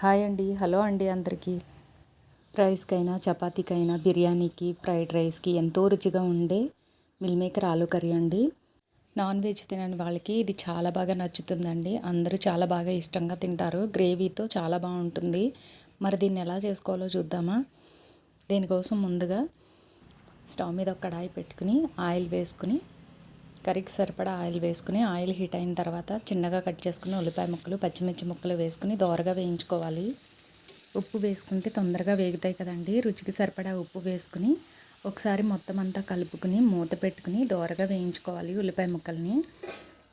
Hi అండి. Hello అండి అందరికీ. రైస్కైనా చపాతీకైనా బిర్యానీకి ఫ్రైడ్ రైస్కి ఎంతో రుచిగా ఉండే మిల్ మేకర్ ఆలు కర్రీ అండి. నాన్ వెజ్ తినని వాళ్ళకి ఇది చాలా బాగా నచ్చుతుందండి. అందరూ చాలా బాగా ఇష్టంగా తింటారు. గ్రేవీతో చాలా బాగుంటుంది. మరి దీన్ని ఎలా చేసుకోవాలో చూద్దామా? దీనికోసం ముందుగా స్టవ్ మీద ఒక కడాయి పెట్టుకుని ఆయిల్ వేసుకుని కర్రీకి సరిపడా ఆయిల్ వేసుకుని ఆయిల్ హీట్ అయిన తర్వాత చిన్నగా కట్ చేసుకుని ఉల్లిపాయ ముక్కలు పచ్చిమిర్చి ముక్కలు వేసుకుని దోరగా వేయించుకోవాలి. ఉప్పు వేసుకుంటే తొందరగా వేగుతాయి కదండి. రుచికి సరిపడా ఉప్పు వేసుకుని ఒకసారి మొత్తం అంతా కలుపుకుని మూత పెట్టుకుని దోరగా వేయించుకోవాలి ఉల్లిపాయ ముక్కల్ని.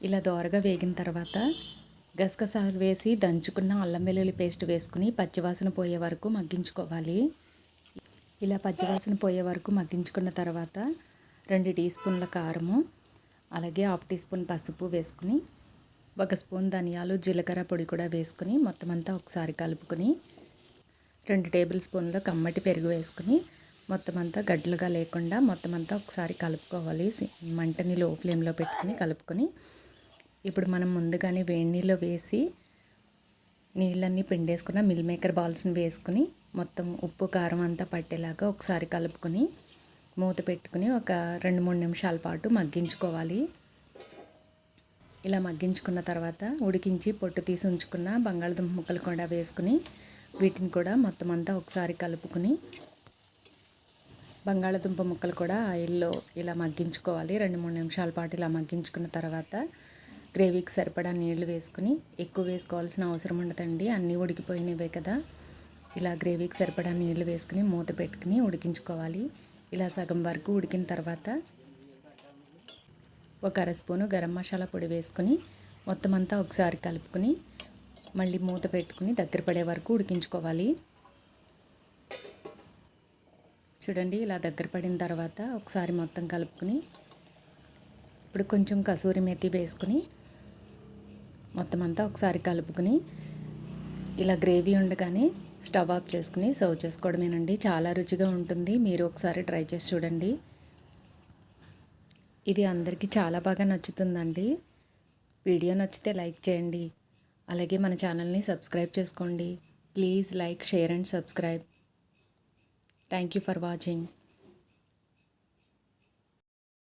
ఇలా దోరగా వేగిన తర్వాత గసగసాలు వేసి దంచుకున్న అల్లం వెల్లుల్లి పేస్ట్ వేసుకుని పచ్చివాసన పోయే వరకు మగ్గించుకోవాలి. ఇలా పచ్చివాసన పోయే వరకు మగ్గించుకున్న తర్వాత రెండు టీ స్పూన్ల కారము అలాగే హాఫ్ టీ స్పూన్ పసుపు వేసుకుని ఒక స్పూన్ ధనియాలు జీలకర్ర పొడి కూడా వేసుకుని మొత్తం అంతా ఒకసారి కలుపుకొని రెండు టేబుల్ స్పూన్లు కమ్మటి పెరుగు వేసుకుని మొత్తం అంతా గడ్డలుగా లేకుండా మొత్తం అంతా ఒకసారి కలుపుకోవాలి. మంటని లో ఫ్లేమ్లో పెట్టుకుని కలుపుకొని ఇప్పుడు మనం ముందుగానే వేడి నీళ్ళు వేసి నీళ్ళన్నీ పిండేసుకున్న మిల్ మేకర్ బాల్స్ని వేసుకుని మొత్తం ఉప్పు కారం అంతా పట్టేలాగా ఒకసారి కలుపుకొని మూత పెట్టుకుని ఒక రెండు మూడు నిమిషాల పాటు మగ్గించుకోవాలి. ఇలా మగ్గించుకున్న తర్వాత ఉడికించి పొట్టు తీసి ఉంచుకున్న బంగాళదుంప ముక్కలు కూడా వేసుకుని వీటిని కూడా మొత్తం అంతా ఒకసారి కలుపుకుని బంగాళదుంప ముక్కలు కూడా ఆయిల్లో ఇలా మగ్గించుకోవాలి. రెండు మూడు నిమిషాల పాటు ఇలా మగ్గించుకున్న తర్వాత గ్రేవీకి సరిపడా నీళ్ళు వేసుకుని ఎక్కువ వేసుకోవాల్సిన అవసరం ఉండదండి. అన్నీ ఉడికిపోయినవే కదా. ఇలా గ్రేవీకి సరిపడా నీళ్ళు వేసుకుని మూత పెట్టుకుని ఉడికించుకోవాలి. ఇలా సగం వరకు ఉడికిన తర్వాత ఒక అర స్పూను గరం మసాలా పొడి వేసుకొని మొత్తం అంతా ఒకసారి కలుపుకొని మళ్ళీ మూత పెట్టుకుని దగ్గర పడే వరకు ఉడికించుకోవాలి. చూడండి ఇలా దగ్గర పడిన తర్వాత ఒకసారి మొత్తం కలుపుకొని ఇప్పుడు కొంచెం కసూరి మెత్తి వేసుకుని మొత్తం అంతా ఒకసారి కలుపుకొని ఇలా గ్రేవీ ఉండగానే స్టవ్ ఆఫ్ చేసుకుని సర్వ్ చేసుకోవడమేనండి. చాలా రుచిగా ఉంటుంది. మీరు ఒకసారి ట్రై చేసి చూడండి. ఇది అందరికీ చాలా బాగా నచ్చుతుందండి. వీడియో నచ్చితే లైక్ చేయండి. అలాగే మన ఛానల్ని సబ్స్క్రైబ్ చేసుకోండి. Please like share and subscribe. Thank you for watching.